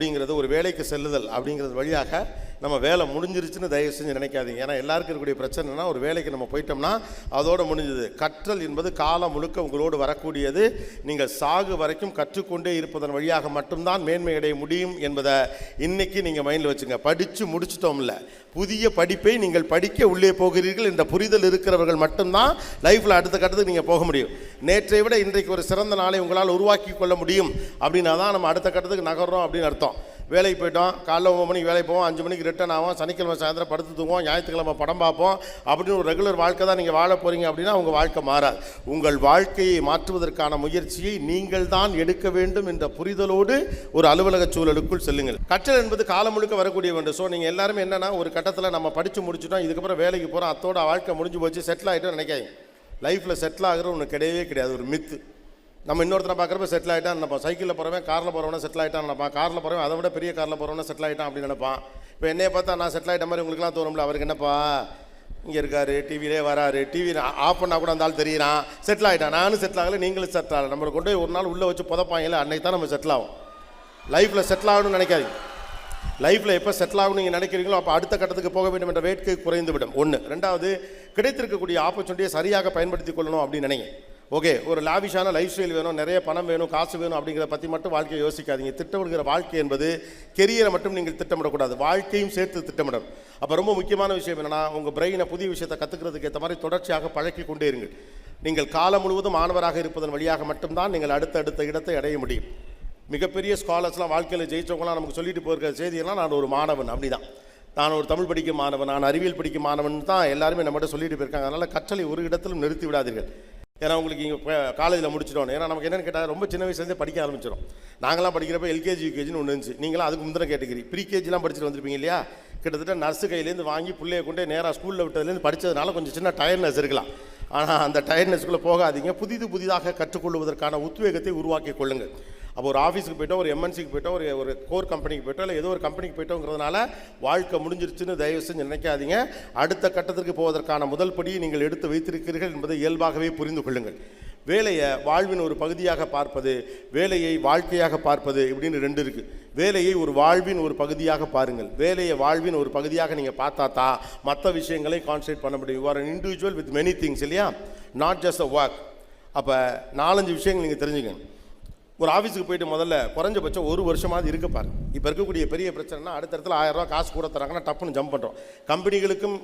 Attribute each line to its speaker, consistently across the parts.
Speaker 1: அப்படிங்கிறது ஒரு வேலைக்கு செல்லுதல் அப்படிங்கிறது வழியாக நம்ம வேலை முடிஞ்சிருச்சுன்னு தயவு செஞ்சு நினைக்காதீங்க. ஏன்னா எல்லாருக்கும் இருக்கக்கூடிய பிரச்சனைனா ஒரு வேலைக்கு நம்ம போயிட்டோம்னா அதோட முடிஞ்சது. கற்றல் என்பது காலம் முழுக்க உங்களோடு வரக்கூடியது. நீங்கள் சாகு வரைக்கும் கற்றுக்கொண்டே இருப்பதன் வழியாக மட்டும்தான் மேன்மை அடைய முடியும் என்பதை இன்னைக்கு நீங்கள் மைண்டில் வச்சுங்க. படித்து முடிச்சிட்டோம்ல. புதிய படிப்பை நீங்கள் படிக்க உள்ளே போகிறீர்கள் என்ற புரிதல் இருக்கிறவர்கள் மட்டும்தான் லைஃப்பில் அடுத்த கட்டத்துக்கு நீங்கள் போக முடியும். நேற்றை விட இன்றைக்கு ஒரு சிறந்த நாளை உங்களால் உருவாக்கி கொள்ள முடியும். அப்படின்னா தான் நம்ம அடுத்த கட்டத்துக்கு நகர்றோம் அப்படின்னு அர்த்தம். வேலைக்கு போயிட்டோம். காலைல ஒம்பது மணிக்கு வேலைக்கு போவோம். அஞ்சு மணிக்கு ரிட்டர்ன் ஆகும் சனிக்கிழமை சாயந்தரம் படுத்து தூங்குவோம். ஞாயிற்றுக்கிழமை படம் பார்ப்போம். அப்படின்னு ஒரு ரெகுலர் வாழ்க்கை தான் நீங்கள் வாழ போகிறீங்க அப்படின்னா உங்கள் வாழ்க்கை மாறாது. உங்கள் வாழ்க்கையை மாற்றுவதற்கான முயற்சியை நீங்கள் தான் எடுக்க வேண்டும் என்ற புரிதலோடு ஒரு அலுவலக சூழலுக்குள் செல்லுங்கள். கற்றல் என்பது காலம் முழுக்க வரக்கூடிய வேண்டும் ஸோ நீங்கள் எல்லாருமே என்னென்னா ஒரு கட்டத்தில் நம்ம படித்து முடிச்சிட்டோம். இதுக்கப்புறம் வேலைக்கு போகிறோம் அத்தோட வாழ்க்கை முடிஞ்சு போச்சு. செட்டில் ஆகிட்டோம் நினைக்காதீங்க. லைஃப்பில் செட்டில் ஆகிற ஒன்று கிடையவே கிடையாது. ஒரு மித்து நம்ம இன்னொருத்தரை பார்க்குறப்ப செட்டில் ஆகிட்டான் நினைப்பான். சைக்கிளில் போகிறவன் காரில் போகிறவனே செட்டில் ஆகிட்டான் நினைப்பான். காரில் போகிறவன் அதை விட பெரிய காரில் போகிறவன செட்டில் ஆகிட்டான் அப்படின்னு நினைப்பான். இப்போ என்னைய பார்த்தா நான் செட்டில் ஆகிட்ட மாதிரி உங்களுக்குலாம் தோணும்ல அவருக்கு என்னப்பா? இங்கே இருக்காரு டிவிலே வராரு. டிவி ஆஃப் பண்ணால் கூட அந்த ஆள் தெரியறான். செட்டில் ஆகிட்டான் நானும் செட்டில் ஆகலை நீங்களும் செட்டில் ஆகலை. நம்மளை கொண்டு போய் ஒரு நாள் உள்ளே வச்சு புதப்பாங்கல்ல அன்றைக்கி தான் நம்ம செட்டில் ஆகும் லைஃப்பில் செட்டில் ஆகணும்னு நினைக்காதீங்க. லைஃப்பில் எப்போ செட்டில் ஆகணும் நீங்கள் நினைக்கிறீங்களோ அப்போ அடுத்த கட்டத்துக்கு போக வேண்டும் என்ற வேட்கை குறைந்துவிடும். ஒன்று ரெண்டாவது கிடைத்திருக்கக்கூடிய ஆப்பர்ச்சுனிட்டியை சரியாக பயன்படுத்தி கொள்ளணும் அப்படின்னு நினைங்க. ஓகே ஒரு லாவிஷான லைஃப் ஸ்டைல் வேணும் நிறைய பணம் வேணும் காசு வேணும் அப்படிங்கிறத பற்றி மட்டும் வாழ்க்கையை யோசிக்காதீங்க. திட்டமிடுகிற வாழ்க்கை என்பது கெரியரை மட்டும் நீங்கள் திட்டமிடக்கூடாது. வாழ்க்கையும் சேர்த்து திட்டமிடும் அப்போ ரொம்ப முக்கியமான விஷயம் என்னன்னா உங்கள் பிரெயினை புதிய விஷயத்தை கற்றுக்கிறதுக்கு ஏற்ற மாதிரி தொடர்ச்சியாக பழக்கி கொண்டே இருங்கள். நீங்கள் காலம் முழுவதும் மாணவராக இருப்பதன் வழியாக மட்டும்தான் நீங்கள் அடுத்த அடுத்த இடத்தை அடைய முடியும். மிகப்பெரிய ஸ்காலர்ஸ்லாம் வாழ்க்கையில் ஜெயிச்சவங்களாம் நமக்கு சொல்லிட்டு போயிருக்கிற செய்தியெல்லாம் நான் ஒரு மாணவன் அப்படி தான் நான் ஒரு தமிழ் படிக்கும் மாணவன் நான் அறிவியல் படிக்கும் மாணவன் தான் எல்லாருமே நம்மகிட்ட சொல்லிட்டு போயிருக்காங்க. அதனால் கற்றலை ஒரு இடத்திலும் நிறுத்தி விடாதீர்கள். ஏன்னா உங்களுக்கு இங்கே காலேஜில் முடிச்சிட்டோம் ஏன்னா நமக்கு என்னென்னு கேட்டால் ரொம்ப சின்ன வயசுலேருந்தே படிக்க ஆரம்பிச்சிடும் நாங்களாம் படிக்கிறப்ப எல்கேஜி யூகேஜின்னு ஒன்று இருந்துச்சு. நீங்களாம் அதுக்கு முந்தின கேட்டகிரி ப்ரீகேஜிலாம் படிச்சுட்டு வந்திருப்பீங்க இல்லையா? கிட்டத்தட்ட நர்ஸு கையிலேருந்து வாங்கி பிள்ளைய கொண்டே நேராக ஸ்கூலில் விட்டதுலேருந்து படித்ததுனால கொஞ்சம் சின்ன டயர்னஸ் இருக்கலாம். ஆனால் அந்த டயர்னஸ்க்குள்ளே போகாதீங்க. புதிது புதிதாக கற்றுக்கொள்வதற்கான உத்வேகத்தை உருவாக்கி கொள்ளுங்கள். அப்போ ஒரு ஆஃபீஸுக்கு போயிட்டோம் ஒரு எம்என்சிக்கு போயிட்டோம் ஒரு ஒரு கோர் கம்பெனிக்கு போயிட்டோம் இல்லை ஏதோ ஒரு கம்பெனிக்கு போயிட்டோங்கிறதுனால வாழ்க்கை முடிஞ்சிருச்சுன்னு தயவு செஞ்சு நினைக்காதீங்க. அடுத்த கட்டத்திற்கு போவதற்கான முதல் படியை நீங்கள் எடுத்து வைத்திருக்கிறீர்கள் என்பதை இயல்பாகவே புரிந்து கொள்ளுங்கள். வேலையை வாழ்வின் ஒரு பகுதியாக பார்ப்பது வேலையை வாழ்க்கையாக பார்ப்பது இப்படின்னு ரெண்டு இருக்குது வேலையை ஒரு வாழ்வின் ஒரு பகுதியாக பாருங்கள். வேலையை வாழ்வின் ஒரு பகுதியாக நீங்கள் பார்த்தா தான் மற்ற விஷயங்களை கான்சன்ட்ரேட் பண்ண முடியும். You are individual with many things இல்லையா? நாட் ஜஸ்ட் அ ஒர்க் அப்போ நாலஞ்சு விஷயங்கள் நீங்கள் தெரிஞ்சுக்கணும் ஒரு ஆஃபீஸுக்கு போயிட்டு முதல்ல குறைஞ்சபட்சம் ஒரு வருஷமாவது இருக்க பாரு இப்போ இருக்கக்கூடிய பெரிய பிரச்சனைனா அடுத்த இடத்துல ஆயிரம் காசு கூட தராங்கன்னா டப்புன்னு ஜம்ப் பண்ணுறோம் கம்பெனிகளுக்கும்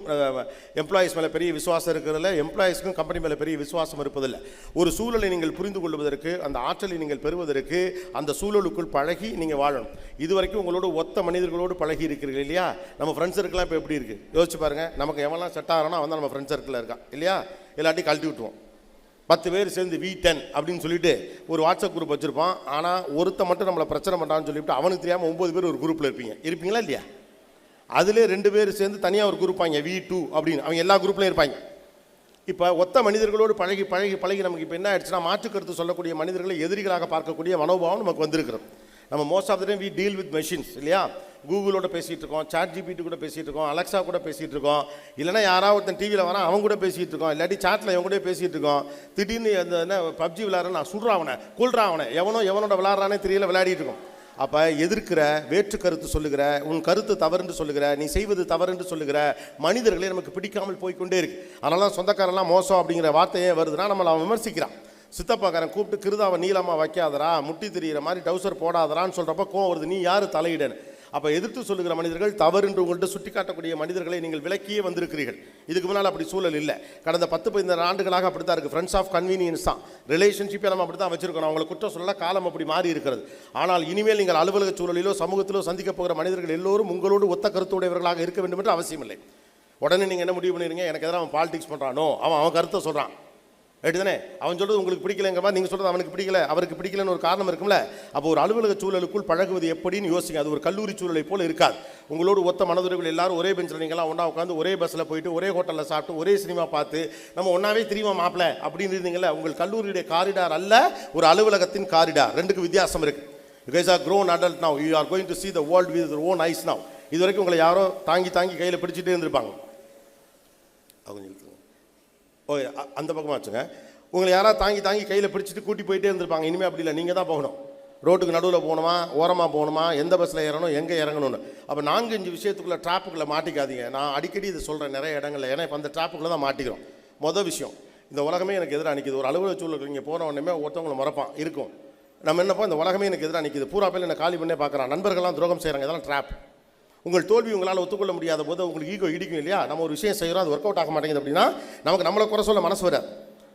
Speaker 1: எம்ப்ளாயீஸ் மேலே பெரிய விசுவாசம் இருக்கிறதில்ல எம்ப்ளாயீஸ்க்கும் கம்பெனி மேலே பெரிய விசுவாசம் இருப்பதில்லை. ஒரு சூழலை நீங்கள் புரிந்து கொள்வதற்கு அந்த ஆற்றலை நீங்கள் பெறுவதற்கு அந்த சூழலுக்குள் பழகி நீங்கள் வாழணும். இது வரைக்கும் உங்களோட ஒத்த மனிதர்களோடு பழகி இருக்கிறீர்கள் இல்லையா? நம்ம ஃப்ரெண்ட்ஸ் சர்க்கிளாக இப்போ எப்படி இருக்குது யோசிச்சு பாருங்கள் நமக்கு எவன்லாம் செட் ஆகிறோன்னா அவன் தான் நம்ம ஃப்ரெண்ட்ஸ் சர்க்கிளில் இருக்கான். இல்லையா? எல்லாத்தையும் கழட்டி விட்டுருவோம். பத்து பேர் சேர்ந்து வி டென் அப்படின்னு சொல்லிட்டு ஒரு வாட்ஸ்அப் குரூப் வச்சுருப்பான். ஆனால் ஒருத்த மட்டும் நம்மளை பிரச்சனை பண்ணுறான்னு சொல்லிவிட்டு அவனுக்கு தெரியாமல் ஒம்பது பேர் ஒரு குரூப்பில் இருப்பீங்க. இருப்பீங்களா இல்லையா? அதிலே ரெண்டு பேர் சேர்ந்து தனியாக ஒரு குரூப் வாங்க வி டூ அப்படின்னு. அவங்க எல்லா குரூப்லையும் இருப்பாங்க. இப்போ ஒத்த மனிதர்களோடு பழகி பழகி பழகி நமக்கு இப்போ என்ன ஆயிடுச்சுன்னா மாற்று கருத்து சொல்லக்கூடிய மனிதர்களை எதிரிகளாக பார்க்கக்கூடிய மனோபாவம் நமக்கு வந்திருக்கிறோம் நம்ம most of the time we deal with machines இல்லையா? கூகுளோட பேசிகிட்டு இருக்கோம் சாட் ஜிபிடி கூட பேசிகிட்டு இருக்கோம் அலெக்ஸா கூட பேசிகிட்டு இருக்கோம். இல்லைன்னா யாராவது ஒருத்தன் டிவியில் வரான் அவங்க கூட பேசிகிட்டு இருக்கோம். இல்லாட்டி சாட்டில் இவன் கூட பேசிகிட்டு இருக்கோம். திடீர்னு அந்த என்ன பப்ஜி விளாட்ற நான் சுடுறான் அவனை கொள்றான் அவனை. எவனோ எவனோட விளாட்றானே தெரியல விளையாடிட்டு இருக்கோம். அப்போ எதிர்க்கிற வேற்று கருத்து சொல்லுகிற உன் கருத்து தவறுன்னு சொல்லுகிற நீ செய்வது தவறுன்னு சொல்லுகிற மனிதர்களே நமக்கு பிடிக்காமல் போய்க்கொண்டே இருக்கு. அதனால தான் சொந்தக்காரெல்லாம் மோசம் அப்படிங்கிற வார்த்தையே வருதுன்னா நம்மளை அவன் விமர்சிக்கிறான். சித்தப்பாக்காரன் கூப்பிட்டு கிருதாவை நீளமாக வைக்காதரா முட்டி தெரியிற மாதிரி டவுசர் போடாதரான்னு சொல்கிறப்ப கோவம் வருது நீ யார் தலையிடன்னு? அப்போ எதிர்த்து சொல்லுகிற மனிதர்கள் தவறு என்று உங்கள்கிட்ட சுட்டி காட்டக்கூடிய மனிதர்களை நீங்கள் விலக்கியே வந்திருக்கிறீர்கள். இதுக்கு முன்னால் அப்படி சூழல் இல்லை. கடந்த பத்து பதினாறு ஆண்டுகளாக அப்படி தான் இருக்குது ஃப்ரெண்ட்ஸ் ஆஃப் கன்வீனியன்ஸ் தான் ரிலேஷன்ஷிப்பை நம்ம அப்படி தான் வச்சிருக்கணும். அவங்களை குற்றம் சொல்ல காலம் அப்படி மாறி இருக்கிறது. ஆனால் இனிமேல் நீங்கள் அலுவலக சூழலிலோ சமூகத்திலோ சந்திக்க போகிற மனிதர்கள் எல்லோரும் உங்களோடு ஒத்த கருத்துடையவர்களாக இருக்க வேண்டும் என்று அவசியம் இல்லை உடனே நீங்கள் என்ன முடிவு பண்ணிடுங்க எனக்கு எதிராக அவன் பாலிடிக்ஸ் பண்ணுறானோ அவன் அவன் கருத்தை சொல்கிறான் ரைட்டு தானே அவன் சொல்கிறது உங்களுக்கு பிடிக்கலங்கம்மா நீங்கள் சொல்கிறது அவனுக்கு பிடிக்கல. அவருக்கு பிடிக்கலன்னு ஒரு காரணம் இருக்கும்ல. அப்போ ஒரு அலுவலக சூழலுக்குள் பழகுவது எப்படின்னு யோசிங்க. அது ஒரு கல்லூரி சூழலை போல் இருக்காது. உங்களோடு ஒத்த மனதுரைகள் எல்லாரும் ஒரே பெஞ்சில் நீங்களாம் ஒன்றா உட்காந்து ஒரே பஸ்ஸில் போயிட்டு ஒரே ஹோட்டலில் சாப்பிட்டு ஒரே சினிமா பார்த்து நம்ம ஒன்றாவே தெரியுமா மாப்பிள்ள அப்படின்னு இருந்தீங்களே உங்கள் கல்லூரியுடைய காரிடார் அல்ல ஒரு அலுவலகத்தின் காரிடார். ரெண்டுக்கு வித்தியாசம் இருக்குது you guys are grown adult now you are going to see the world with own eyes now இது வரைக்கும் உங்களை யாரோ தாங்கி தாங்கி கையில் பிடிச்சிட்டே இருந்திருப்பாங்க. அவங்க ஓ அ- அந்த பக்கமாக வச்சுங்க. உங்களை யாராவது தாங்கி தாங்கி கையில் பிடிச்சிட்டு கூட்டி போயிட்டே இருந்திருப்பாங்க. இனிமேல் அப்படி இல்லை. நீங்கள் தான் போகணும். ரோட்டுக்கு நடுவில் போகணுமா? ஓரமாக போகணுமா? எந்த பஸ்ஸில் ஏறணும்? எங்கே இறங்கணும்னு. அப்போ நான்கு அஞ்சு விஷயத்துக்குள்ளே டிராப்புக்குள்ளே மாட்டிக்காதீங்க. நான் அடிக்கடி இதை சொல்கிறேன் நிறைய இடங்களில். ஏன்னா இப்போ அந்த டிராப்புக்குள்ளே தான் மாட்டிக்கிறோம். மொதல் விஷயம் இந்த உலகமே எனக்கு எதிராக நிற்கிது ஒரு அலுவலக சூழலுக்கு இங்கே போன உடனே ஒருத்தவங்களை மறப்பான். இருக்கும். நம்ம என்னப்போ இந்த உலகமே எனக்கு எதிராக நிற்கிது பூரா பேர் என்ன காலி பண்ணே பார்க்குறான் நண்பர்கள்லாம் துரோகம் செய்கிறாங்க இதெல்லாம் ட்ராப் உங்கள் தோல்வி உங்களால் ஒத்துக்கொள்ள முடியாத போது உங்களுக்கு ஈகோ இடிக்கும் இல்லையா? நம்ம ஒரு விஷயம் செய்கிறோம் அது ஒர்க் அவுட் ஆக மாட்டேங்குது அப்படின்னா நமக்கு நம்மளை குறை சொல்ல மனசு வராது.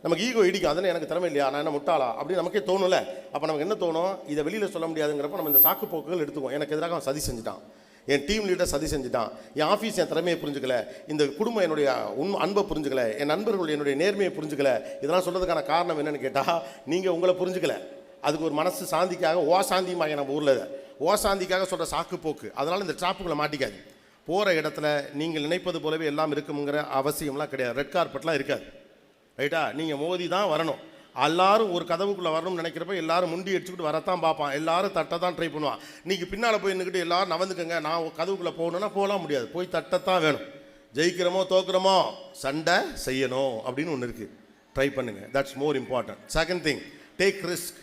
Speaker 1: நமக்கு ஈகோ இடிக்கும். அதனால் எனக்கு திறமை இல்லையா? நான் என்ன முட்டாளா? அப்படின்னு நமக்கே தோணும்ல. அப்போ நமக்கு என்ன தோணும்? இதை வெளியில் சொல்ல முடியாதுங்கிறப்ப நம்ம இந்த சாக்கு போக்குகள் எடுத்துக்குவோம். எனக்கு எதிராக அவன் சதி செஞ்சுட்டான். என் டீம் லீடர் சதி செஞ்சுட்டான். என் ஆஃபீஸ் என் திறமையை புரிஞ்சுக்கல. இந்த குடும்பம் என்னுடைய உண் அன்பை புரிஞ்சுக்கல. என் நண்பர்கள் என்னுடைய நேர்மையை புரிஞ்சுக்கல. இதெல்லாம் சொல்கிறதுக்கான காரணம் என்னென்னு கேட்டால் நீங்கள் உங்களை புரிஞ்சுக்கல. அதுக்கு ஒரு மனசு சாந்திக்காக ஓ சாந்தியுமாக நம்ம ஊரில் ஓ சாந்திக்காக சொல்கிற சாக்கு போக்கு அதனால் இந்த ட்ராப்புகளை மாட்டிக்காது போகிற இடத்துல நீங்கள் நினைப்பது போலவே எல்லாம் இருக்குங்கிற அவசியம்லாம் கிடையாது. ரெட் கார்பெட்லாம் இருக்காது. ரைட்டா நீங்கள் மோதி தான் வரணும். எல்லாரும் ஒரு கதவுக்குள்ளே வரணும்னு நினைக்கிறப்ப எல்லாரும் முண்டி அடிச்சுக்கிட்டு வரத்தான் பார்ப்பான். எல்லாரும் தட்ட தான் ட்ரை பண்ணுவான். நீங்கள் பின்னால் போய் நின்றுக்கிட்டு எல்லாரும் நவந்துக்கங்க நான் கதவுக்குள்ளே போகணுன்னா போகலாம் முடியாது. போய் தட்டத்தான் வேணும். ஜெயிக்கிறோமோ தோக்குறோமோ சண்டை செய்யணும் அப்படின்னு ஒன்று இருக்குது ட்ரை பண்ணுங்கள் that's more important second thing take risk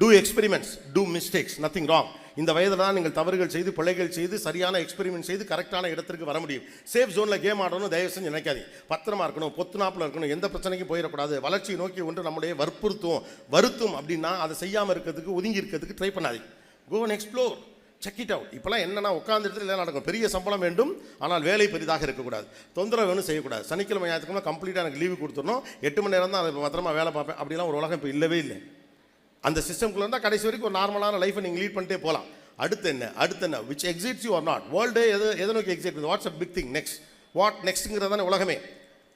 Speaker 1: do experiments do mistakes nothing wrong இந்த வயதில் தான் நீங்கள் தவறுகள் செய்து பிழைகள் செய்து சரியான எக்ஸ்பெரிமெண்ட் செய்து கரெக்டான இடத்திற்கு வர முடியும். சேஃப் ஜோனில் கேம் ஆடணும் தயவு செஞ்சு நினைக்காது. பத்திரமா இருக்கணும் பொத்துனாப்பில் இருக்கணும் எந்த பிரச்சனைக்கும் போயிடக்கூடாது. வளர்ச்சியை நோக்கி ஒன்று நம்முடைய வற்புறுத்தும் வருத்தும் அப்படின்னா அதை செய்யாமல் இருக்கிறதுக்கு ஒதுங்கி இருக்கிறதுக்கு ட்ரை பண்ணாதீங்க go and explore check it out இப்போலாம் என்னென்னா உட்காந்து இடத்துல எல்லாம் நடக்கும். பெரிய சம்பளம் வேண்டும் ஆனால் வேலை பெரிதாக இருக்கக்கூடாது. தொந்தரவு வேணும் செய்யக்கூடாது. சனிக்கிழமை ஞாயிற்றுக்கிழமை கம்ப்ளீட்டாக எனக்கு லீவு கொடுத்துடணும். எட்டு மணி நேரம் தான் அதை பத்திரமா வேலை பார்ப்பேன். அப்படிலாம் ஒரு உலகம் இப்போ இல்லவே இல்லை. அந்த சிஸ்டம்குள்ளே இருந்தால் கடைசி வரைக்கும் ஒரு நார்மலான லைஃப்பை நீங்கள் லீட் பண்ணிட்டே போகலாம் அடுத்து என்ன? அடுத்து என்ன? Which exits you are not world எது எதை நோக்கி exit what's a big thing next what நெக்ஸ்ட்டுங்கிறது தானே உலகமே.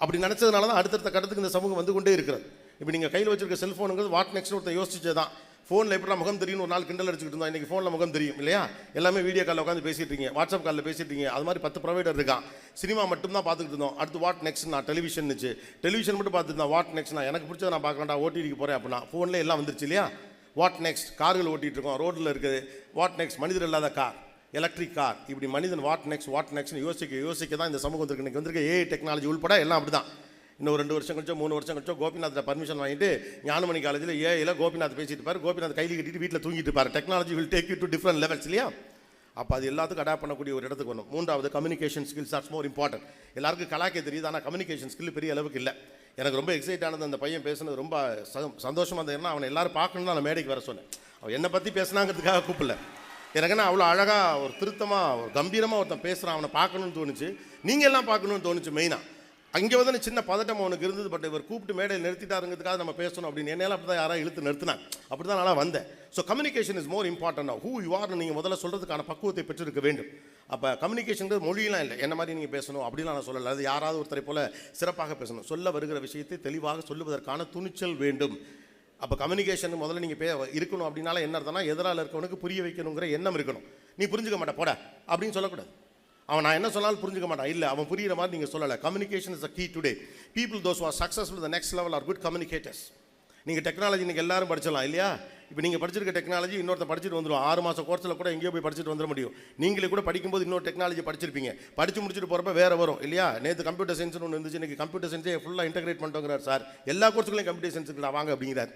Speaker 1: அப்படி நினச்சதுனால தான் அடுத்தடுத்த கட்டத்துக்கு இந்த சமூகம் வந்து கொண்டே இருக்கிறது. இப்போ நீங்கள் கையில் வச்சிருக்க செல்ஃபோனுங்கிறது வாட் நெக்ஸ்ட் ஒருத்தர் யோசிச்சே தான் ஃபோனில் எப்படி முகம் தெரியும் ஒரு நாள் கிண்டல் அடிச்சுக்கிட்டு இருந்தோம். இன்றைக்கி ஃபோனில் முகம் தெரியும் இல்லையா? எல்லாமே வீடியோ காலில் உட்காந்து பேசிட்டு இருக்கீங்க. வாட்ஸ்அப் காலில் பேசிட்டு இருக்கீங்க. அது மாதிரி பத்து ப்ரொவைடர் இருக்கான் சினிமா மட்டும் தான் பார்த்துக்கிட்டு இருந்தோம். அடுத்து வாட் நெக்ஸ்ட் நான் டெலிவிஷன் இருந்துச்சு டெலிவிஷன் மட்டும் பார்த்துருந்தோம் வாட் நெக்ஸ்ட் நான் எனக்கு பிடிச்சத நான் பார்க்கலாம்டா ஓடிடிக்கு போகிறேன் அப்படின்னா. ஃபோன்லேயே எல்லாம் வந்துருச்சு இல்லையா? வாட் நெக்ஸ்ட் கார்கள் ஓட்டிகிட்டு இருக்கோம். ரோட்டில் இருக்குது. வாட் நெக்ஸ்ட் மனிதர் இல்லாத கார் எலக்ட்ரிக் கார் இப்படி மனிதன் வாட் நெக்ஸ்ட் வாட் நெக்ஸ்ட்னு யோசிக்க யோசிக்க தான் இந்த சமூகம் இருக்கு இன்னைக்கு வந்திருக்க ஏஐ டெக்னாலஜி உள்பட எல்லாம் அப்படி தான் இன்னும் ரெண்டு வருஷம் கழிச்சோ மூணு வருஷம் கழிச்சோ கோபிநாத்தில் பர்மிஷன் வாங்கிட்டு ஞானமணி காலேஜில் ஏஐயில் கோபிநாத் பேசிட்டு பாரு கோபிநாத் கையில் கட்டிட்டு வீட்டில் தூங்கிட்டு பாரு technology will take you to different levels இல்லையா? அப்போ அது எல்லாத்துக்கும் அடாப்ட் பண்ணக்கூடிய ஒரு இடத்துக்கு வரணும். மூன்றாவது communication skills are more important எல்லாருக்கும் கலாக்கே தெரியுது ஆனால் கம்யூனிகேஷன் ஸ்கில் பெரிய அளவுக்கு இல்லை. எனக்கு ரொம்ப எக்ஸைட் ஆனது அந்த பையன் பேசுனது ரொம்ப சந்தோஷமாக சந்தோஷமா இருந்தது. அவனை எல்லாரும் பார்க்கணும்னு நான் மேடைக்கு வர சொன்னேன். அவன் என்னை பற்றி பேசினாங்கிறதுக்காக கூப்பிடல. எனக்கு என்ன அவ்வளோ அழகாக ஒரு திருத்தமாக ஒரு கம்பீரமாக ஒருத்தன் பேசுகிறான் அவனை பார்க்கணும்னு தோணுச்சு. நீங்கள் எல்லாம் பார்க்கணும்னு தோணுச்சு மெயினாக அங்கே வந்து சின்ன பதட்டம் அவனுக்கு இருந்தது பட் இவர் கூப்பிட்டு மேடையில் நிறுத்திட்டாருங்கிறதுக்காக நம்ம பேசணும் அப்படின்னு. என்னையால அப்படி தான் யாராவது இழுத்து நிறுத்தினாங்க. அப்படி தான் நான் வந்தேன் so communication is more important who you ஆர்னு நீங்கள் முதல்ல சொல்கிறதுக்கான பக்குவத்தை பெற்றிருக்க வேண்டும். அப்போ கம்யூனிகேஷன் மொழியெலாம் இல்லை. என்ன மாதிரி நீங்கள் பேசணும் அப்படிலாம் நான் சொல்லலை. அது யாராவது ஒருத்தரை போல சிறப்பாக பேசணும். சொல்ல வருகிற விஷயத்தை தெளிவாக சொல்லுவதற்கான துணிச்சல் வேண்டும். அப்போ கம்யூனிகேஷன் முதல்ல நீங்கள் பே இருக்கணும் அப்படின்னால என்ன அர்த்தம்னா எதிரால் இருக்கவனுக்கு புரிய வைக்கணுங்கிற எண்ணம் இருக்கணும். நீ புரிஞ்சுக்க மாட்ட போட அப்படின்னு சொல்லக்கூடாது. அவன் நான் என்ன சொன்னாலும் புரிஞ்சுக்க மாட்டான். இல்லை அவன் புரிகிற மாதிரி நீங்கள் சொல்லலை. Communication is a key today people those are successful the next level are good communicators நீங்கள் டெக்னாலஜி நீங்கள் எல்லாரும் படிச்சிடலாம் இல்லையா? இப்போ நீங்கள் படிச்சிருக்க டெக்னாலஜி இன்னொருத்தர் படிச்சுட்டு வந்துடும் ஆறு மாதம் கோர்ஸில் கூட எங்கேயோ போய் படிச்சுட்டு வந்துட முடியும். நீங்களே கூட படிக்கும்போது இன்னொரு டெக்னாலஜி படிச்சிருப்பீங்க. படித்து முடிச்சுட்டு போகிறப்ப வேறு வரும் இல்லையா? நேற்று கம்ப்யூட்டர் சயின்ஸ்னு ஒன்று இருந்துச்சு. இன்னைக்கு கம்ப்யூட்டர் சயின்ஸே ஃபுல்லாக இன்டகிரேட் பண்ணிட்டோங்கிறார் சார். எல்லா கோர்ஸுகளையும் கம்ப்யூட்டர் சயின்ஸ் இருக்குடா வாங்க அப்படிங்கிறார்.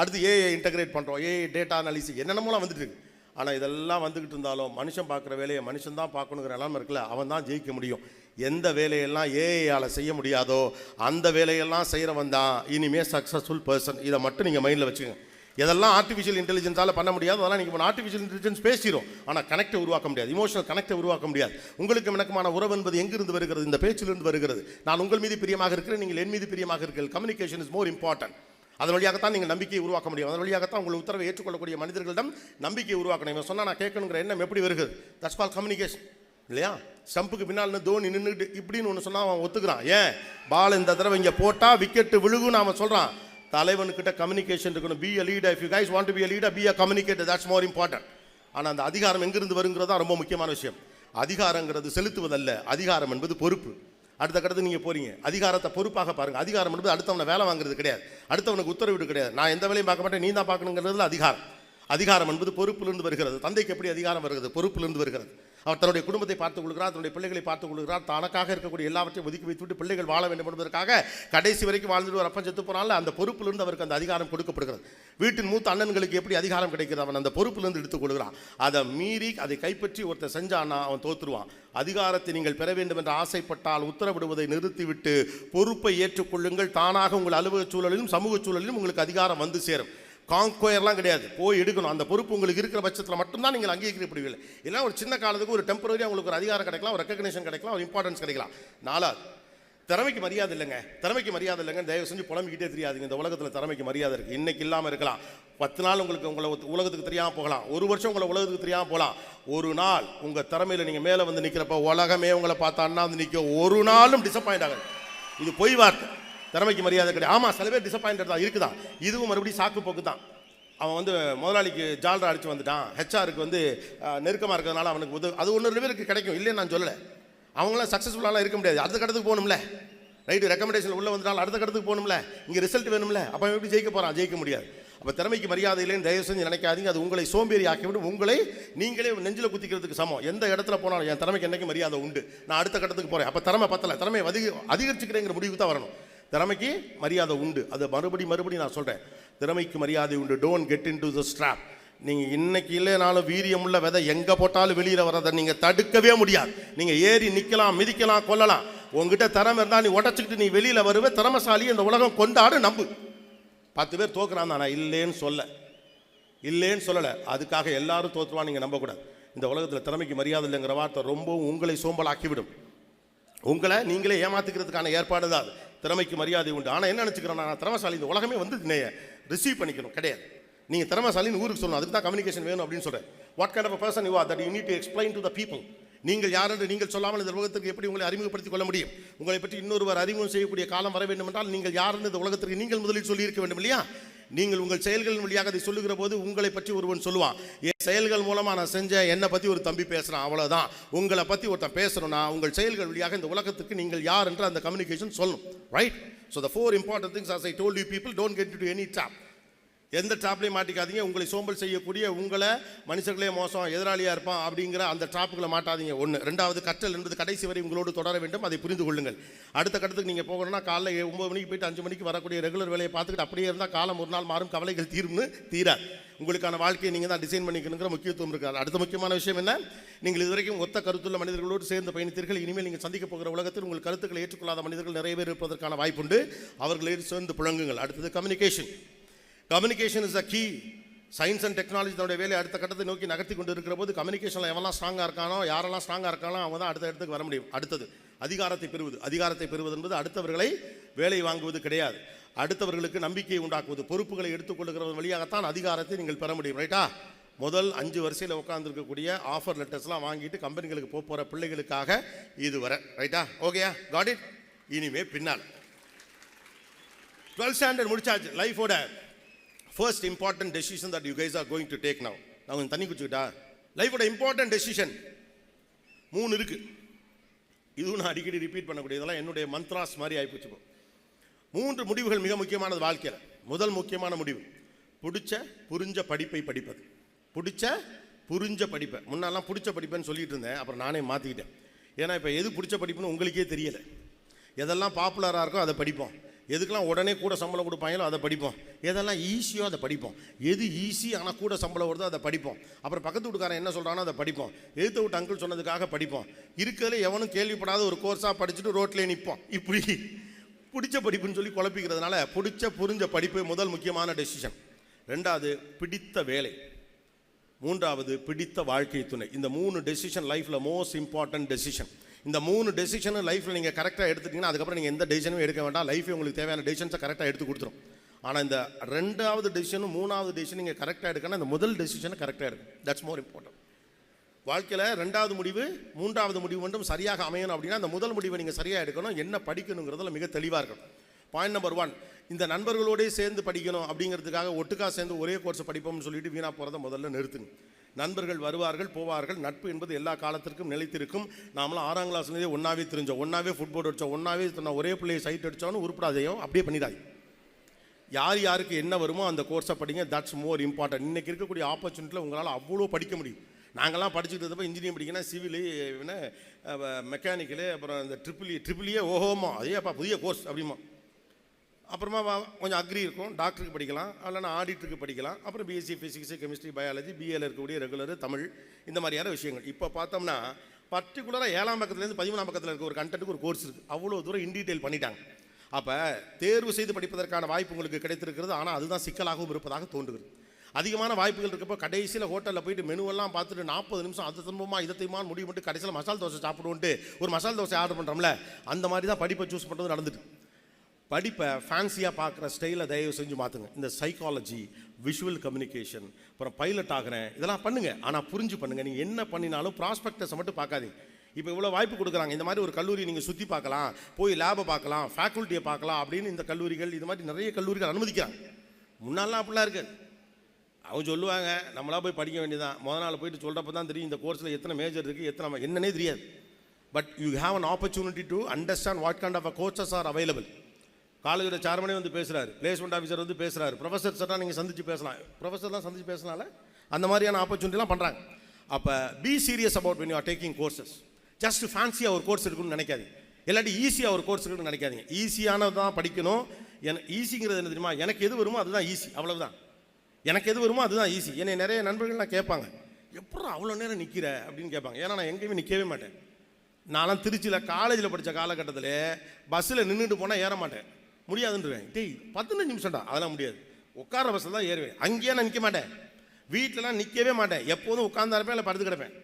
Speaker 1: அடுத்து ஏஐ இன்டகிரேட் பண்ணுறோம் ஏஐ டேட்டா அனாலிசிஸ் என்னென்னமோலாம் வந்துட்டு இருக்கு. ஆனால் இதெல்லாம் வந்துக்கிட்டு இருந்தாலும் மனுஷன் பார்க்குற வேலையை மனுஷன் தான் பார்க்கணுங்கிற நிலம இருக்குல்ல அவன் தான் ஜெயிக்க முடியும். எந்த வேலையெல்லாம் ஏஐயால் செய்ய முடியாதோ அந்த வேலையெல்லாம் செய்கிறவன் தான் இனிமேல் சக்ஸஸ்ஃபுல் பர்சன் இதை மட்டும் நீங்கள் மைண்டில் வச்சுக்கோங்க. எதெல்லாம் ஆர்டிஃபிஷியல் இன்டெலிஜென்ஸால் பண்ண முடியாது. அதெல்லாம் நீங்கள் ஆர்டிஃபிஷியல் இன்டெலிஜென்ஸ் பேசிடும் ஆனால் கனெக்டை உருவாக்க முடியாது. இமோஷனல் கனெக்டை உருவாக்க முடியாது. உங்களுக்கு எனக்குமான உறவு என்பது எங்கிருந்து வருகிறது? இந்த பேச்சிலிருந்து வருகிறது. நான் உங்கள் மீது பிரியமாக இருக்கிறேன் நீங்கள் என் மீது பிரியமாக இருக்கிறீர்கள். கம்யூனிகேஷன் இஸ் மோர் இம்பார்ட்டன்ட் அதன் வழியாகத்தான் நீங்கள் நம்பிக்கையை உருவாக்க முடியும். அதன் வழியாகத்தான் உங்கள் உத்தரவை ஏற்றுக்கொள்ளக்கூடிய மனிதர்களிடம் நம்பிக்கையை உருவாக்கணும். இவன் சொன்னால் நான் கேட்கணுங்கிற எண்ணம் எப்படி வருகிறது தட்ஸ் கால் கம்யூனிகேஷன் இல்லையா? ஸ்டம்புக்கு பின்னால் தோனி நின்றுட்டு இப்படின்னு ஒன்று சொன்னால் அவன் ஒத்துக்கிறான். ஏன்? பால் இந்த தடவை இங்கே போட்டால் விக்கெட்டு விழுகுன்னு அவன் சொல்கிறான் தலைவனுக்கிட்ட கம்யூனிகேஷன் இருக்கணும். Be a leader if you guys want to be a leader be a communicator that's more important ஆனால் அந்த அதிகாரம் எங்கிருந்து வருங்கிறது தான் ரொம்ப முக்கியமான விஷயம். அதிகாரங்கிறது செலுத்துவதல்ல. அதிகாரம் என்பது பொறுப்பு. அடுத்த கட்டத்துக்கு நீங்கள் போகிறீங்க அதிகாரத்தை பொறுப்பாக பாருங்கள் அதிகாரம் என்பது அடுத்தவனை வேலை வாங்குறது கிடையாது. அடுத்தவனுக்கு உத்தரவிடு கிடையாது. நான் எந்த வேலையும் பார்க்க மாட்டேன். நீ தான் பார்க்கணுங்கிறதுல அதிகாரம். அதிகாரம் என்பது பொறுப்பிலிருந்து வருகிறது. தந்தைக்கு எப்படி அதிகாரம் வருகிறது? பொறுப்பிலிருந்து வருகிறது. அவர் தன்னுடைய குடும்பத்தை பார்த்துக் கொள்கிறார் தன்னுடைய பிள்ளைகளை பார்த்துக் கொள்கிறார். தனக்காக இருக்கக்கூடிய எல்லாவற்றையும் ஒதுக்கி வைத்துவிட்டு பிள்ளைகள் வாழ வேண்டும் என்பதற்காக கடைசி வரைக்கும் வாழ்ந்துட்டு ஒரு அப்பன் செத்து போனால அந்த பொறுப்பிலிருந்து அவருக்கு அந்த அதிகாரம் கொடுக்கப்படுகிறது. வீட்டின் மூத்த அண்ணன்களுக்கு எப்படி அதிகாரம் கிடைக்கிறது? அவன் அந்த பொறுப்பிலிருந்து எடுத்துக் கொள்கிறான். அதை மீறி அதை கைப்பற்றி ஒருத்தர் செஞ்சானா அவன் தோத்துருவான். அதிகாரத்தை நீங்கள் பெற வேண்டும் என்று ஆசைப்பட்டால் உத்தரவிடுவதை நிறுத்திவிட்டு பொறுப்பை ஏற்றுக்கொள்ளுங்கள். தானாக உங்கள் அலுவலக சூழலிலும் சமூக சூழலிலும் உங்களுக்கு அதிகாரம் வந்து சேரும். காங்கோயர்லாம் கிடையாது. போய் எடுக்கணும். அந்த பொறுப்பு உங்களுக்கு இருக்கிற பட்சத்தில் மட்டும்தான் நீங்கள் அங்கீகரிக்கப்படுவீர்கள். இல்லை ஒரு சின்ன காலத்துக்கு ஒரு டெம்பரரி உங்களுக்கு ஒரு அதிகாரம் கிடைக்கலாம் ஒரு ரெக்கக்னேஷன் கிடைக்கலாம் ஒரு இம்பார்ட்டன்ஸ் கிடைக்கலாம். நாலாவது திறமைக்கு மரியாதை இல்லைங்க. திறமைக்கு மரியாதை இல்லைங்க தயவு செஞ்சு புலம்பிக்கிட்டே தெரியாதுங்க. இந்த உலகத்தில் திறமைக்கு மரியாதை இருக்குது இன்றைக்கி இல்லாமல் இருக்கலாம். பத்து நாள் உங்களுக்கு உங்களை உலகத்துக்கு தெரியாமல் போகலாம். ஒரு வருஷம் உங்களை உலகத்துக்கு தெரியாமல் போகலாம். ஒரு நாள் உங்கள் திறமையில் நீங்கள் மேலே வந்து நிற்கிறப்ப உலகமே உங்களை பார்த்தா வந்து நிற்க ஒரு நாளும் டிசப்பாயிண்ட் ஆகாது. இது பொய் வார்த்தை. திறமைக்கு மரியாதை கிடையாது. ஆமாம் சில பேர் டிசப்பாயின்ட் தான் இருக்குதான் இதுவும் மறுபடியும் சாக்கு போக்கு தான் அவன் வந்து முதலாளிக்கு ஜால்ரா அடித்து வந்துட்டான். ஹெச்ஆருக்கு வந்து நெருக்கமாக இருக்கிறதுனால அவனுக்கு உதவு அது ஒன்று ரெண்டு பேருக்கு கிடைக்கும் இல்லைன்னு நான் சொல்லலை. அவங்களாம் சக்ஸஸ்ஃபுல்லாலாம் இருக்க முடியாது. அடுத்த கடத்துக்கு போகணும்ல. ரைட்டு ரெக்கமெண்டேஷன் உள்ளே வந்துட்டாலும் அடுத்த கடத்துக்கு போகணும்ல. இங்கே ரிசல்ட் வேணும்ல. அப்போ எப்படி ஜெயிக்க போகிறான் ஜெயிக்க முடியாது. அப்போ திறமைக்கு மரியாதை இல்லைன்னு தயவு செஞ்சு நினைக்காதீங்க. அது உங்களை சோம்பேறி ஆக்கிவிடும் உங்களை நீங்களே நெஞ்சில் குத்திக்கிறதுக்கு சமம். எந்த இடத்துல போனாலும் என் திறமைக்கு என்றைக்கு மரியாதை உண்டு. நான் அடுத்த கட்டத்துக்கு போகிறேன் அப்போ திறமை பத்தலை. திறமை அதிக அதிகரிச்சுக்கிறேங்கிற முடிவுக்கு தான் வரணும். திறமைக்கு மரியாதை உண்டு. அதை மறுபடி மறுபடி நான் சொல்கிறேன் திறமைக்கு மரியாதை உண்டு. Don't get into the trap நீங்கள் இன்னைக்கு இல்லைனாலும் வீரியமுள்ள விதை எங்கே போட்டாலும் வெளியில் வர்றதை நீங்கள் தடுக்கவே முடியாது. நீங்கள் ஏறி நிற்கலாம் மிதிக்கலாம் கொல்லலாம். உங்ககிட்ட திறமை இருந்தால் நீ உடச்சிக்கிட்டு நீ வெளியில் வருவே. திறமசாலி இந்த உலகம் கொண்டாடு நம்பு. பத்து பேர் தோக்குறான் நான் இல்லைன்னு சொல்ல. இல்லைன்னு சொல்லலை. அதுக்காக எல்லாரும் தோற்றுவான் நீங்கள் நம்பக்கூடாது. இந்த உலகத்தில் திறமைக்கு மரியாதை இல்லைங்கிற வார்த்தை ரொம்பவும் உங்களை சோம்பலாக்கிவிடும். உங்களை நீங்களே ஏமாத்துக்கிறதுக்கான ஏற்பாடு தான். அது. திறமைக்கு மரியாதை உண்டு. ஆனால் என்ன நினச்சிக்கிறோம்? நான் திறமைசாலி இந்த உலகமே வந்து ரிசீவ் பண்ணிக்கணும். கிடையாது. நீங்கள் திறமைசாலின்னு ஊருக்கு சொல்லணும். அதுக்கு தான் கம்யூனிகேஷன் வேணும் அப்படின்னு சொல்கிறேன் what kind of person you are that you need to explain to the people நீங்கள் யார் என்று நீங்கள் சொல்லாமல் இந்த உலகத்திற்கு எப்படி உங்களை அறிமுகப்படுத்திக் கொள்ள முடியும்? உங்களை பற்றி இன்னொருவர் அறிமுகம் செய்யக்கூடிய காலம் வர வேண்டும் என்றால் நீங்கள் யார் இந்த உலகத்திற்கு நீங்கள் முதலில் சொல்லியிருக்க வேண்டும் இல்லையா? நீங்கள் உங்கள் செயல்களின் வழியாக அதை சொல்லுகிற போது உங்களை பற்றி ஒருவன் சொல்லுவான் என் செயல்கள் மூலமாக நான் செஞ்சேன் என்னை பற்றி ஒரு தம்பி பேசுகிறான் அவ்வளோதான் உங்களை பற்றி ஒருத்தன் பேசணும்னா உங்கள் செயல்கள் வழியாக இந்த உலகத்துக்கு நீங்கள் யார் என்று அந்த கம்யூனிகேஷன் சொல்லணும் right so the four important things as I told you people don't get to any trap எந்த ட்ராப்லையும் மாட்டிக்காதீங்க. உங்களை சோம்பல் செய்யக்கூடிய உங்களை மனுஷர்களே மோசம் எதிராளியாக இருப்பான் அப்படிங்கிற அந்த ட்ராப்புகளை மாட்டாதீங்க. ஒன்று ரெண்டாவது கற்றல் என்பது கடைசி வரை உங்களோடு தொடர வேண்டும். அதை புரிந்து கொள்ளுங்கள். அடுத்த கட்டத்துக்கு நீங்கள் போகணும்னா காலைல ஒம்பது மணிக்கு போயிட்டு அஞ்சு மணிக்கு வரக்கூடிய ரெகுலர் வேலையை பார்த்துக்கிட்டு அப்படியே இருந்தால் காலம் ஒரு நாள் மாறும். கவலைகள் தீர்னு தீராது. உங்களுக்கான வாழ்க்கையை நீங்கள் தான் டிசைன் பண்ணிக்கணுங்கிற முக்கியத்துவம் இருக்காது அடுத்த முக்கியமான விஷயம் என்ன? நீங்கள் இதுவரைக்கும் ஒத்த கருத்துள்ள மனிதர்களோடு சேர்ந்து பயணித்தீர்கள். இனிமேல் நீங்கள் சந்திக்க போகிற உலகத்தில் உங்கள் கருத்துக்களை ஏற்றுக்கொள்ளாத மனிதர்கள் நிறைய பேர் இருப்பதற்கான வாய்ப்புண்டு. அவர்களை சேர்ந்து புழங்குங்கள். அடுத்தது communication communication is a key science and technology தன்னுடைய வேலையை அடுத்த கட்டத்தை நோக்கி நகர்த்தி கொண்டு இருக்கிற போது கம்யூனிகேஷனில் எவெல்லாம் ஸ்ட்ராங்காக இருக்கானோ யாரெல்லாம் ஸ்ட்ராங்காக இருக்கானோ அவங்க தான் அடுத்த இடத்துக்கு வர முடியும். அடுத்தது அதிகாரத்தை பெறுவது. அதிகாரத்தை பெறுவது என்பது அடுத்தவர்களை வேலை வாங்குவது கிடையாது. அடுத்தவர்களுக்கு நம்பிக்கையை உண்டாக்குவது. பொறுப்புகளை எடுத்துக்கொள்ளுகிறது வழியாகத்தான் அதிகாரத்தை நீங்கள் பெற முடியும். ரைட்டா முதல் அஞ்சு வரிசையில் உட்காந்துருக்கக்கூடிய ஆஃபர் லெட்டர்ஸ்லாம் வாங்கிட்டு கம்பெனிகளுக்கு போக போகிற பிள்ளைகளுக்காக இது வர ரைட்டா ஓகேயா காட் இட் இனிமே பின்னால். டுவெல்த் ஸ்டாண்டர்ட் முடிச்சாச்சு. லைஃபோட first important decision that you guys are going to take now நான் கொஞ்சம் தண்ணி குடிச்சுக்கிட்டா? லைஃபோட இம்பார்ட்டன்ட் டெசிஷன் மூணு இருக்கு. இதுவும் நான் அடிக்கடி ரிப்பீட் பண்ணக்கூடியதெல்லாம் என்னுடைய மந்த்ராஸ் மாதிரி ஆகிப்போச்சு மூன்று முடிவுகள் மிக முக்கியமானது வாழ்க்கையில். முதல் முக்கியமான முடிவு. பிடிச்ச புரிஞ்ச படிப்பை படிப்பது. பிடிச்ச புரிஞ்ச படிப்பை. முன்னெல்லாம் பிடிச்ச படிப்பேன்னு சொல்லிட்டு இருந்தேன். அப்புறம் நானே மாற்றிக்கிட்டேன் ஏன்னா இப்போ எது பிடிச்ச படிப்புன்னு உங்களுக்கே தெரியலை. எதெல்லாம் பாப்புலராக இருக்கோ அதை படிப்போம். எதுக்கெல்லாம் உடனே கூட சம்பளம் கொடுப்பாங்களோ அதை படிப்போம். எதெல்லாம் ஈஸியோ அதை படிப்போம். எது ஈஸி ஆனால் கூட சம்பளம் வருதோ அதை படிப்போம். அப்புறம் பக்கத்து வீட்டுக்காரன் என்ன சொல்கிறானோ அதை படிப்போம். எழுத்து விட்டு அங்கிள் சொன்னதுக்காக படிப்போம். இருக்கிறதுல எவனும் கேள்விப்படாத ஒரு கோர்ஸாக படிச்சுட்டு ரோட்லேயே நிற்போம் இப்படி பிடிச்ச படிப்புன்னு சொல்லி குழப்பிக்கிறதுனால பிடிச்ச புரிஞ்ச படிப்பு முதல் முக்கியமான டெசிஷன் ரெண்டாவது பிடித்த வேலை. மூன்றாவது பிடித்த வாழ்க்கை துணை. இந்த மூணு டெசிஷன் லைஃப்பில் மோஸ்ட் இம்பார்ட்டன்ட் டெசிஷன் இந்த மூணு டெசிஷனும் லைஃப்பில் நீங்கள் கரெக்டாக எடுத்துட்டீங்கன்னா அதுக்கப்புறம் நீங்கள் எந்த டெசிஷனும் எடுக்க வேண்டாம். லைஃபே உங்களுக்கு தேவையான டெசிஷன்ஸை கரெக்டாக எடுத்து கொடுத்துரும். ஆனால் இந்த ரெண்டாவது டெசிஷனும் மூணாவது டெசிஷன் நீங்கள் கரெக்டாக எடுக்கணும் இந்த முதல் டெசிஷனை கரெக்டாக எடுக்கும் தட்ஸ் மோர் இம்பார்ட்டன்ட் வாழ்க்கையில் ரெண்டாவது முடிவு மூன்றாவது முடிவு மட்டும் சரியாக அமையணும் அப்படின்னா அந்த முதல் முடிவை நீங்கள் சரியாக எடுக்கணும். என்ன படிக்கணுங்கிறதுல மிக தெளிவாக இருக்கணும். பாயிண்ட் நம்பர் ஒன் இந்த நண்பர்களோடே சேர்ந்து படிக்கணும் அப்படிங்கிறதுக்காக ஒட்டுக்கா சேர்ந்து ஒரே கோர்ஸ் படிப்போம்னு சொல்லிட்டு வீணாக போகிறத முதல்ல நிறுத்துங்க. நண்பர்கள் வருவார்கள் போவார்கள். நட்பு என்பது எல்லா காலத்திற்கும் நிலைத்திருக்கும். நாமளும் ஆறாம் கிளாஸ்லேயே ஒன்றாவே தெரிஞ்சோம். ஒன்றாவே ஃபுட்பால் அடித்தோம் ஒன்றாவே நான் ஒரே பிள்ளையை சைட் அடித்தோன்னு உருப்படாதையோ அப்படியே பண்ணிடாது. யார் யாருக்கு என்ன வருமோ அந்த கோர்ஸை படிங்க. தட்ஸ் மோர் இம்பார்ட்டன்ட் இன்றைக்கி இருக்கக்கூடிய ஆப்பர்ச்சுனிட்டியில் உங்களால் அவ்வளோ படிக்க முடியும். நாங்கள்லாம் படிச்சுட்டு இருந்தப்போ இன்ஜினியரிங் படிக்கணும் சிவில் என்ன மெக்கானிக்கலு அப்புறம் இந்த ட்ரிபிள் ட்ரிபிளியே ஓஹோமா அதேப்பா புதிய கோர்ஸ் அப்படிமா. அப்புறமா கொஞ்சம் அக்ரி இருக்கும். டாக்டருக்கு படிக்கலாம். இல்லைனா ஆடிட்டருக்கு படிக்கலாம். அப்புறம் பிஎஸ்சி ஃபிசிக்ஸு கெமிஸ்ட்ரி பயாலஜி பிஏல இருக்கக்கூடிய ரெகுலர் தமிழ் இந்த மாதிரியான விஷயங்கள். இப்போ பார்த்தோம்னா பர்டிகுலராக ஏழாம் பக்கத்துலேருந்து பதிமூணாம் பக்கத்தில் இருக்க ஒரு கண்டென்ட்டுக்கு ஒரு கோர்ஸ் இருக்குது அவ்வளோ தூரம் இன் டீட்டெயில் பண்ணிட்டாங்க. அப்போ தேர்வு செய்து படிப்பதற்கான வாய்ப்பு உங்களுக்கு கிடைத்திருக்கிறது. ஆனால் அதுதான் சிக்கலாகவும் இருப்பதாக தோன்றுகிறது. அதிகமான வாய்ப்புகள் இருக்கப்போ கடைசியில் ஹோட்டலில் போயிட்டு மெனுவெல்லாம் பார்த்துட்டு நாற்பது நிமிஷம் அது திரும்பமா இதை திரும்பமா முடிவு மட்டும் கடைசியில் மசால் தோசை சாப்பிடுவோன்ட்டு ஒரு மசால் தோசை ஆர்டர் பண்ணுறோம்ல அந்த மாதிரி தான் படிப்பை சூஸ் பண்ணுறது நடந்துட்டு. படிப்பை ஃபேன்சியாக பார்க்குற ஸ்டைலை தயவு செஞ்சு மாற்றுங்க இந்த சைக்காலஜி விஷுவல் கம்யூனிகேஷன் அப்புறம் பைலட் ஆகிறேன். இதெல்லாம் பண்ணுங்கள் ஆனால் புரிஞ்சு பண்ணுங்கள் நீங்கள் என்ன பண்ணினாலும் ப்ராஸ்பெக்டஸை மட்டும் பார்க்காதீங்க. இப்போ இவ்வளோ வாய்ப்பு கொடுக்குறாங்க. இந்த மாதிரி ஒரு கல்லூரி நீங்கள் சுற்றி பார்க்கலாம். போய் லேபை பார்க்கலாம். ஃபேக்கல்ட்டியை பார்க்கலாம் அப்படின்னு இந்த கல்லூரிகள் இது மாதிரி நிறைய கல்லூரிகள் அனுமதிக்கிறாங்க. முன்னாலாம் அப்படிலாம் இருக்குது. அவங்க சொல்லுவாங்க நம்மளா போய் படிக்க வேண்டியதான் முதல் நாள் போயிட்டு சொல்கிறப்ப தான் தெரியும் இந்த கோர்ஸில் எத்தனை மேஜர் இருக்குது எத்தனை என்னன்னே தெரியாது. But you have an opportunity to understand what kind of a coaches are available காலேஜோட சேர்மனே வந்து பேசுகிறாரு பிளேஸ்மெண்ட் ஆஃபீஸர் வந்து பேசுகிறாரு ப்ரொஃபஸர் சார்லாம் நீங்கள் சந்திச்சு பேசலாம். ப்ரொஃபஸர்லாம் சந்திச்சு பேசினால அந்த மாதிரியான ஆப்பர்ச்சுனிட்டிலாம் பண்ணுறாங்க அப்போ be serious about when you are taking courses just ஃபேன்சியாக ஒரு கோர்ஸ் இருக்குன்னு நினைக்காதீங்க. இல்லாட்டி ஈஸியாக ஒரு கோர்ஸ் இருக்குன்னு நினைக்காதீங்க. ஈஸியானது தான் படிக்கணும். எனக்கு ஈஸிங்கிறது என்ன தெரியுமா? எனக்கு எது வருமோ அதுதான் ஈஸி அவ்வளவுதான். எனக்கு எது வருமோ அதுதான் ஈஸி என்னை நிறைய நண்பர்கள்லாம் கேட்பாங்க. எப்படி அவ்வளோ நேரம் நிற்கிற அப்படின்னு கேட்பாங்க. ஏன்னா நான் எங்கேயுமே நிற்கவே மாட்டேன். நான்லாம் திருச்சியில் காலேஜில் படித்த காலகட்டத்தில் பஸ்ஸில் நின்றுட்டு போனால் ஏற மாட்டேன். முடியாதுன்றேன் டேய் பதினஞ்சு நிமிஷம்டா. அதெல்லாம் முடியாது. உட்கார பஸ்ஸில் தான் ஏறுவேன். அங்கேயே நான் நிற்க மாட்டேன். வீட்டிலலாம் நிற்கவே மாட்டேன். எப்போதும் உட்கார்ந்தாருப்பேன் இல்லை படுத்து கிடப்பேன்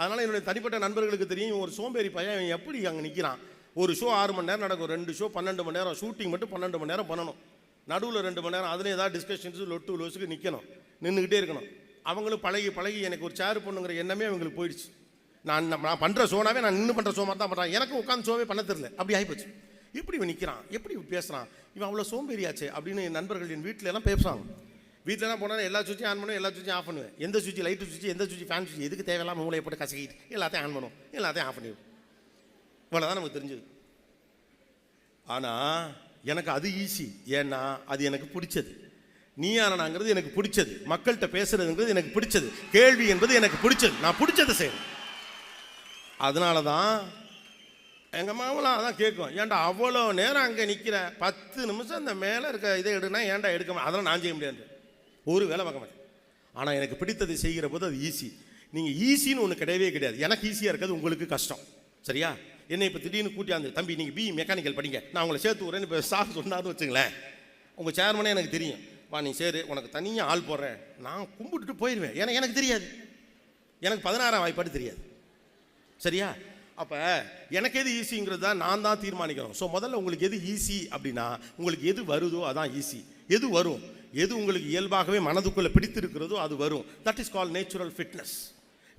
Speaker 1: அதனால் என்னுடைய தனிப்பட்ட நண்பர்களுக்கு தெரியும் ஒரு சோம்பேறி பையன் இவன் எப்படி அங்கே நிற்கிறான் ஒரு ஷோ ஆறு மணி நேரம் நடக்கும். ரெண்டு ஷோ பன்னெண்டு மணி நேரம். ஷூட்டிங் மட்டும் பன்னெண்டு மணி நேரம் பண்ணணும். நடுவில் ரெண்டு மணி நேரம் அதில் ஏதாவது டிஸ்கஷன்ஸ் லொட்டு லோஸுக்கு நிற்கணும் நின்றுக்கிட்டே இருக்கணும். அவங்களும் பழகி பழகி எனக்கு ஒரு சேர் பண்ணுங்கிற எண்ணமே அவங்களுக்கு போயிடுச்சு. நான் நான் பண்ணுற ஷோனாவே நான் நின்று பண்ணுற சோமாக தான் பண்ணுறேன் எனக்கு உட்காந்து ஷோவே பண்ண தெரியல. அப்படி ஆகிப்போச்சு இப்படி இவன் நிற்கிறான் எப்படி பேசுகிறான் இவன் அவ்வளோ சோம்பேறியாச்சு அப்படின்னு என் நண்பர்கள் என் வீட்டிலலாம் பேசுவாங்க. வீட்டிலலாம் போனால் எல்லா சுவிட்சையும் ஆன் பண்ணுவேன் எல்லா சுவிட்சையும் ஆஃப் பண்ணுவேன். எந்த சுவிட்ச் லைட்டு சுவிட்ச் எந்த சுவிட்ச் ஃபேன் சுவிட்ச் எதுக்கு தேவையில்லாமல் மூளையை போட்டு கசக்கிட்டு எல்லாத்தையும் ஆன் பண்ணுவோம் எல்லாத்தையும் ஆஃப் பண்ணிடுவோம். இவ்வளோதான் நமக்கு தெரிஞ்சது. ஆனால் எனக்கு அது ஈஸி ஏன்னா அது எனக்கு பிடிச்சது. நீயானாங்கிறது எனக்கு பிடிச்சது. மக்கள்கிட்ட பேசுறதுங்கிறது எனக்கு பிடிச்சது. கேள்வி என்பது எனக்கு பிடிச்சது. நான் பிடிச்சதை செய்யணும் அதனால தான் எங்கள் மாமலாம் அதான் கேட்கும் ஏன்டா அவ்வளோ நேரம் அங்கே நிற்கிற பத்து நிமிஷம் அந்த மேலே இருக்க இதை எடுனா ஏன்டா எடுக்க அதெல்லாம் நான் செய்ய முடியாது ஒரு வேலை பார்க்க மாட்டேன். ஆனால் எனக்கு பிடித்ததை செய்கிற போது அது ஈஸி நீங்கள் ஈஸின்னு ஒன்று கிடையவே கிடையாது. எனக்கு ஈஸியாக இருக்கிறது உங்களுக்கு கஷ்டம். சரியா? என்னை இப்போ திடீர்னு கூட்டியாந்து தம்பி நீங்கள் பி மெக்கானிக்கல் படிங்க. நான் உங்களை சேர்த்து விட்றேன்னு இப்போ சார் சொன்னார்னு வச்சுங்களேன். உங்கள் சேர்மனே எனக்கு தெரியும். வா நீ சரி. உனக்கு தனியாக ஆள் போடுறேன். நான் கும்பிட்டுட்டு போயிடுவேன் ஏன்னா எனக்கு தெரியாது. எனக்கு பதினாறாம் வாய்ப்பாடு தெரியாது. சரியா? அப்போ எனக்கு எது ஈஸிங்கிறது தான் நான் தான் தீர்மானிக்கணும். ஸோ முதல்ல உங்களுக்கு எது ஈஸி அப்படின்னா உங்களுக்கு எது வருதோ அதான் ஈஸி எது வரும்? எது உங்களுக்கு இயல்பாகவே மனதுக்குள்ளே பிடித்திருக்கிறதோ அது வரும். That is call natural fitness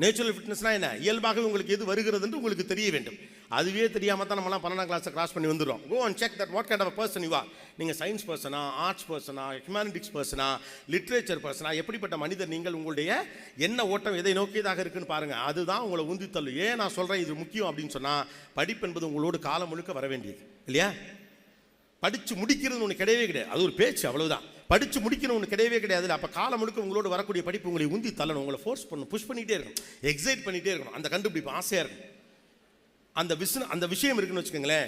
Speaker 1: natural ஃபிட்னஸ்னால் என்ன? இயல்பாகவே உங்களுக்கு எது வருகிறது உங்களுக்கு தெரிய வேண்டும். அதுவே தெரியாமல் தான் நம்மளாம் பன்னெண்டாம் கிளாஸை கிராஸ் பண்ணி வந்துடும் go and check that what kind of person you are நீங்கள் சயின்ஸ் பர்சனா ஆர்ட்ஸ் பர்சனா ஹியூமானிட்டிக்ஸ் பர்சனா லிட்ரேச்சர் பர்சனா எப்படிப்பட்ட மனிதர் நீங்கள் உங்களுடைய என்ன ஓட்டம் எதை நோக்கியதாக இருக்குன்னு பாருங்கள் அதுதான் உங்களை உந்தித்தள்ளு ஏன் நான் சொல்கிறேன் இது முக்கியம் அப்படின்னு சொன்னால் படிப்பு என்பது உங்களோட காலம் முழுக்க வர வேண்டியது. இல்லையா? படித்து முடிக்கிறது ஒன்று கிடையவே கிடையாது. அது ஒரு பேச்சு அவ்வளவுதான். படித்து முடிக்கணும் ஒன்று கிடையவே கிடையாது. அப்போ காலம் முழுக்க உங்களோட வரக்கூடிய படிப்பு உங்களை உந்தி தள்ளணும். உங்களை ஃபோர்ஸ் பண்ணணும். புஷ் பண்ணிகிட்டே இருக்கணும். எக்ஸைட் பண்ணிகிட்டே இருக்கணும். அந்த கண்டுபிடிப்பு ஆசையாக இருக்கும் அந்த விஷ்ணு அந்த விஷயம் இருக்குன்னு வச்சுக்கோங்களேன்.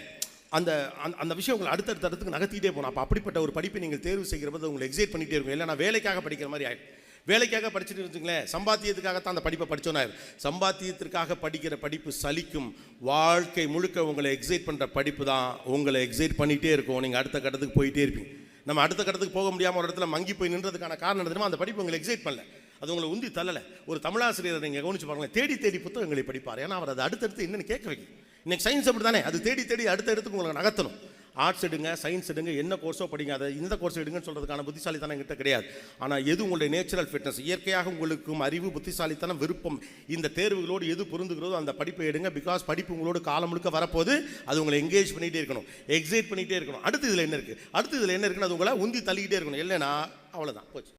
Speaker 1: அந்த அந்த- அந்த விஷயம் உங்களை அடுத்தடுத்த இடத்துக்கு நகர்த்திட்டே போகணும். அப்போ அப்படிப்பட்ட ஒரு படிப்பை நீங்கள் தேர்வு செய்கிற போது உங்களை எக்ஸைட் பண்ணிகிட்டே இருக்கும் இல்லைனா வேலைக்காக படிக்கிற மாதிரி ஆகிடும் வேலைக்காக படிச்சுட்டு வச்சுங்களேன் சம்பாத்தியத்துக்காகத்தான் அந்த படிப்பை படிச்சோன்னா சம்பாத்தியத்திற்காக படிக்கிற படிப்பு சலிக்கும். வாழ்க்கை முழுக்க உங்களை எக்ஸைட் பண்ணுற படிப்பு தான். உங்களை எக்ஸைட் பண்ணிகிட்டே இருக்கும். நீங்கள் அடுத்த கட்டத்துக்கு போயிட்டே இருப்பீங்க. நம்ம அடுத்த கட்டத்துக்கு போக முடியாமல் ஒரு இடத்துல மங்கி போய் நின்றதுக்கான காரணம் தெரியுமா? அந்த படிப்பு உங்களை எக்ஸைட் பண்ணல. அது உங்களை உந்தி தள்ளலை. ஒரு தமிழாசிரியர் நீங்கள் கவனிச்சு பாருங்களேன். தேடி தேடி புத்தகங்களை படிப்பார். ஏன்னா அவர் அதை அடுத்தடுத்து என்னென்னு கேட்க வைக்கும் இன்னைக்கு சயின்ஸ் அப்படி தானே அது தேடி தேடி அடுத்த இடத்துக்கு உங்களை நகர்த்தணும். ஆர்ட்ஸ் எடுங்க சயின்ஸ் எடுங்க என்ன கோர்ஸோ படிங்க அதை இந்த கோர்ஸ் எடுங்கன்னு சொல்கிறதுக்கான புத்திசாலித்தனம் கிட்ட கிடையாது. ஆனால் எது உங்களுடைய நேச்சுரல் ஃபிட்னஸ் இயற்கையாக உங்களுக்கும் அறிவு புத்திசாலித்தனம் விருப்பம் இந்த தேர்வுகளோடு எது பொருந்துகிறதோ அந்த படிப்பை எடுங்க பிகாஸ் படிப்பு உங்களோட காலம் முழுக்க வரப்போது அது உங்களை எங்கேஜ் பண்ணிகிட்டே இருக்கணும் எக்ஸைட் பண்ணிகிட்டே இருக்கணும். அடுத்து இதில் என்ன இருக்குது அடுத்து இதில் என்ன இருக்குன்னு அது உங்களை உந்தி தள்ளிக்கிட்டே இருக்கணும். இல்லைன்னா அவ்வளோதான் போச்சு.